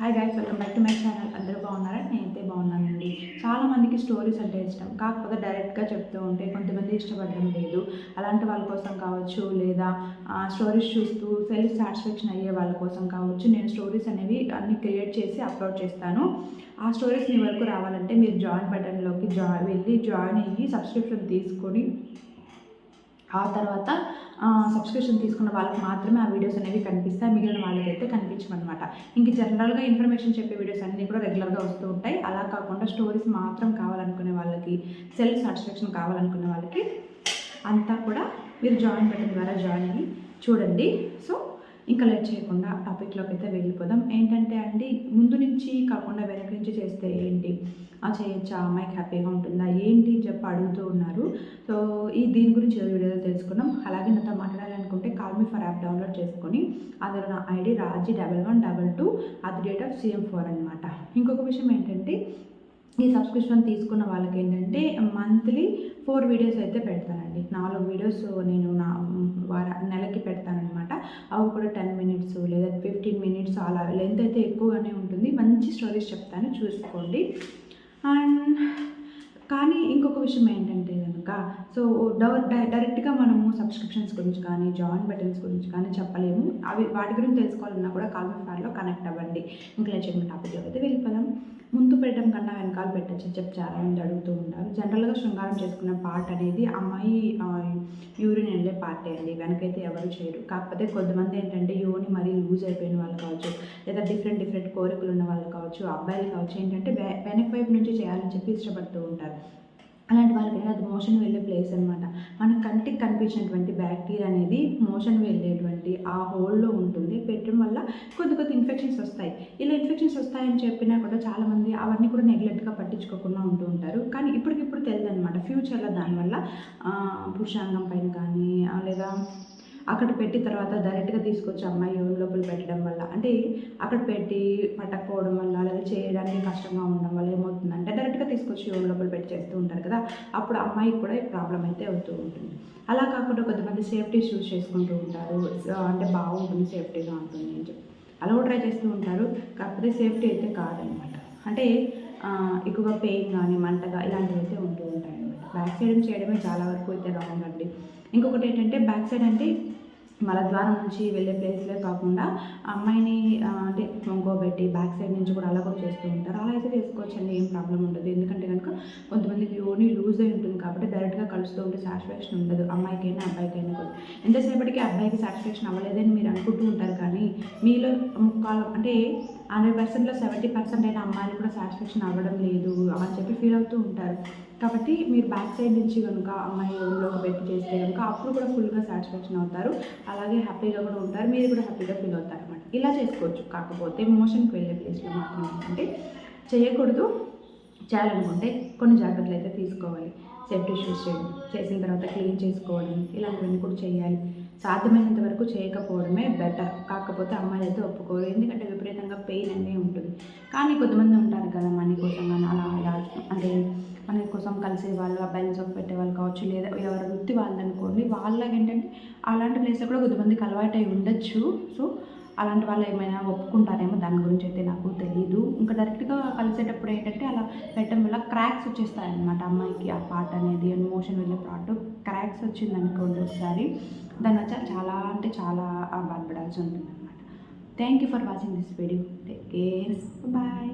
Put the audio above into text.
Hi guys welcome back to my channel అందరూ బాగున్నారా? నేనైతే బాగున్నానండి. చాలా మందికి స్టోరీస్ అంటే ఇష్టం. కాకపోతే డైరెక్ట్గా చెప్తూ ఉంటే కొంతమంది ఇష్టపడడం లేదు. అలాంటి వాళ్ళ కోసం కావచ్చు లేదా స్టోరీస్ చూస్తూ సెల్ఫ్ సాటిస్ఫాక్షన్ అయ్యే వాళ్ళ కోసం కావచ్చు నేను స్టోరీస్ అనేవి అన్ని క్రియేట్ చేసి అప్లోడ్ చేస్తాను. ఆ స్టోరీస్ మీ వరకు రావాలంటే మీరు జాయిన్ బటన్లోకి జాయిన్ వెళ్ళి జాయిన్ అయ్యి సబ్స్క్రిప్షన్ తీసుకొని ఆ తర్వాత సబ్స్క్రిప్షన్ తీసుకున్న వాళ్ళకి మాత్రమే ఆ వీడియోస్ అనేవి కనిపిస్తాయి. మిగిలిన వాళ్ళకైతే కనిపించమన్నమాట ఇంక జనరల్గా ఇన్ఫర్మేషన్ చెప్పే వీడియోస్ అన్నీ కూడా రెగ్యులర్గా వస్తూ ఉంటాయి. అలా కాకుండా స్టోరీస్ మాత్రం కావాలనుకునే వాళ్ళకి సెల్ఫ్ సాటిస్ఫాక్షన్ కావాలనుకునే వాళ్ళకి అంతా కూడా మీరు జాయిన్ పెట్టిన ద్వారా జాయిన్ అయ్యి చూడండి. సో ఇంకా లేట్ చేయకుండా టాపిక్లోకి అయితే వెళ్ళిపోదాం. ఏంటంటే అండి నుంచి కాకుండా వెనక నుంచి చేస్తే ఏంటి? ఆ చేయొచ్చా? అమ్మాయికి హ్యాపీగా ఉంటుందా? ఏంటి? చెప్పి అడుగుతూ ఉన్నారు. సో ఈ దీని గురించి వీడియోలో తెలుసుకున్నాం. అలాగే నాతో మాట్లాడాలనుకుంటే call me for app download చేసుకొని అందులో నా ID Raji double one double two అది డేట్ ఆఫ్ సిఎం ఫోర్ అనమాట ఇంకొక విషయం ఏంటంటే ఈ సబ్స్క్రిప్షన్ తీసుకున్న వాళ్ళకి ఏంటంటే మంత్లీ ఫోర్ వీడియోస్ అయితే పెడతానండి. నాలుగు వీడియోస్ నేను నా వార నెలకి పెడతానమాట అవి కూడా టెన్ మినిట్స్ లేదా ఫిఫ్టీన్ మినిట్స్ అలా లెంత్ అయితే ఎక్కువగానే ఉంటుంది. మంచి స్టోరీస్ చెప్తాను చూసుకోండి. అండ్ కానీ ఇంకొక విషయం ఏంటంటే కనుక సో డైరెక్ట్గా మనము సబ్స్క్రిప్షన్స్ గురించి కానీ జాయిన్ బటన్స్ గురించి కానీ చెప్పలేము. అవి వాటి గురించి తెలుసుకోవాలన్నా కూడా కాల్ ఫ్యాన్లో కనెక్ట్ అవ్వండి. ఇంకా లేచిన టాపిక్ అయితే వెళ్ళిపోదాం. ముందు పెట్టడం కన్నా వెనకాల పెట్టచ్చు చెప్పి చాలామంది అడుగుతూ ఉంటారు. జనరల్గా శృంగారం చేసుకున్న పార్ట్ అనేది అమ్మాయి యూరిన్ వెళ్ళే పార్ట్ అండి. వెనకైతే ఎవరు చేయరు. కాకపోతే కొంతమంది ఏంటంటే యోని మరీ లూజ్ అయిపోయిన వాళ్ళు కావచ్చు లేదా డిఫరెంట్ డిఫరెంట్ కోరికలు ఉన్న వాళ్ళు కావచ్చు అబ్బాయిలు కావచ్చు. ఏంటంటే వెనక వైపు నుంచి చేయాలని చెప్పి ఇష్టపడుతూ ఉంటారు. అలాంటి వాళ్ళకి అది మోషన్ వెళ్ళే ప్లేస్ అనమాట మన కంటికి కనిపించినటువంటి బ్యాక్టీరియా అనేది మోషన్ వెళ్ళేటువంటి ఆ హోల్లో ఉంటుంది. పెట్టడం వల్ల కొద్ది కొద్ది ఇన్ఫెక్షన్స్ వస్తాయి. ఇలా ఇన్ఫెక్షన్స్ వస్తాయని చెప్పి అవన్నీ కూడా నెగ్లెక్ట్గా పట్టించుకోకుండా ఉంటూ ఉంటారు. కానీ ఇప్పటికిప్పుడు తెలియదు అనమాట ఫ్యూచర్లో దానివల్ల పురుషాంగం పైన కానీ లేదా అక్కడ పెట్టి తర్వాత డైరెక్ట్గా తీసుకొచ్చి అమ్మాయి లోపల పెట్టడం వల్ల అంటే అక్కడ పెట్టి పట్టకపోవడం వల్ల లేదా చేయడానికి కష్టంగా ఉండడం వల్ల ఏమవుతుందంటే డైరెక్ట్గా తీసుకొచ్చి యోని లోపల పెట్టి చేస్తూ ఉంటారు కదా అప్పుడు అమ్మాయికి కూడా ప్రాబ్లం అయితే అవుతూ ఉంటుంది. అలా కాకుండా కొంతమంది సేఫ్టీ షూస్ చేసుకుంటూ ఉంటారు. అంటే బాగుంటుంది సేఫ్టీగా ఉంటుంది అని చెప్పి. అలా కూడా ట్రై చేస్తూ ఉంటారు. కాకపోతే సేఫ్టీ అయితే కాదనమాట అంటే ఎక్కువగా పెయిన్ కానీ మంటగా ఇలాంటివి అయితే ఉంటూ ఉంటాయి అనమాట బ్యాక్ సైడ్ చేయడమే చాలా వరకు అయితే రాంగ్ అండి. ఇంకొకటి ఏంటంటే బ్యాక్ సైడ్ అంటే మలద్వారం నుంచి వెళ్ళే ప్లేస్లే కాకుండా అమ్మాయిని అంటే వంకోబెట్టి బ్యాక్ సైడ్ నుంచి కూడా అలా కూడా చేస్తూ ఉంటారు. అలా అయితే చేసుకోవచ్చండి ఏం ప్రాబ్లం ఉండదు. ఎందుకంటే కనుక కొంతమందికి యోని లూజ్ అయి ఉంటుంది కాబట్టి డైరెక్ట్గా కలుస్తూ ఉంటే సాటిస్ఫాక్షన్ ఉండదు. అమ్మాయికైనా అబ్బాయికైనా కూడా. ఎంతసేపటికి అబ్బాయికి సాటిస్ఫాక్షన్ అవ్వలేదని మీరు అనుకుంటూ ఉంటారు కానీ మీలో ముక్కాలు అంటే హండ్రెడ్ పర్సెంట్లో సెవెంటీ పర్సెంట్ అయిన అమ్మాయిలు కూడా సాటిస్ఫాక్షన్ అవ్వడం లేదు అని చెప్పి ఫీల్ అవుతూ ఉంటారు. కాబట్టి మీరు బ్యాక్ సైడ్ నుంచి కనుక అమ్మాయి రూమ్లోకి పెట్టి చేస్తే కనుక అప్పుడు కూడా ఫుల్గా సాటిస్ఫాక్షన్ అవుతారు. అలాగే హ్యాపీగా కూడా ఉంటారు. మీరు కూడా హ్యాపీగా ఫీల్ అవుతారు అనమాట ఇలా చేసుకోవచ్చు. కాకపోతే మోషన్కి వెళ్ళే ప్లేస్లో మాత్రం ఏంటంటే చేయకూడదు. చేయాలనుకుంటే కొన్ని జాగ్రత్తలు అయితే తీసుకోవాలి. సేఫ్టీ షూస్ చేయడం చేసిన తర్వాత క్లీన్ చేసుకోవడం ఇలాంటివన్నీ కూడా చేయాలి. సాధ్యమైనంత వరకు చేయకపోవడమే బెటర్ కాకపోతే అమ్మాయిలు అయితే ఒప్పుకోరు. ఎందుకంటే విపరీతంగా పెయిన్ అనేది ఉంటుంది. కానీ కొంతమంది ఉంటారు కదా కలిసే వాళ్ళు అబ్బాయిలు చొప్పు పెట్టే వాళ్ళు కావచ్చు లేదా ఎవరి వృత్తి వాళ్ళు అనుకోండి వాళ్ళకి ఏంటంటే అలాంటి ప్లేస్లో కూడా కొంతమందికి అలవాటు అయి ఉండొచ్చు. సో అలాంటి వాళ్ళు ఏమైనా ఒప్పుకుంటారేమో దాని గురించి అయితే నాకు తెలియదు ఇంకా డైరెక్ట్గా కలిసేటప్పుడు ఏంటంటే అలా పెట్టడం వల్ల క్రాక్స్ వచ్చేస్తాయి అనమాట అమ్మాయికి. ఆ పార్ట్ అనేది అండ్ మోషన్ వెళ్ళే పార్ట్ క్రాక్స్ వచ్చింది అనుకోండి ఒకసారి దాని వచ్చి చాలా అంటే చాలా బాధపడాల్సి ఉంటుంది అనమాట thank you for watching this video take care bye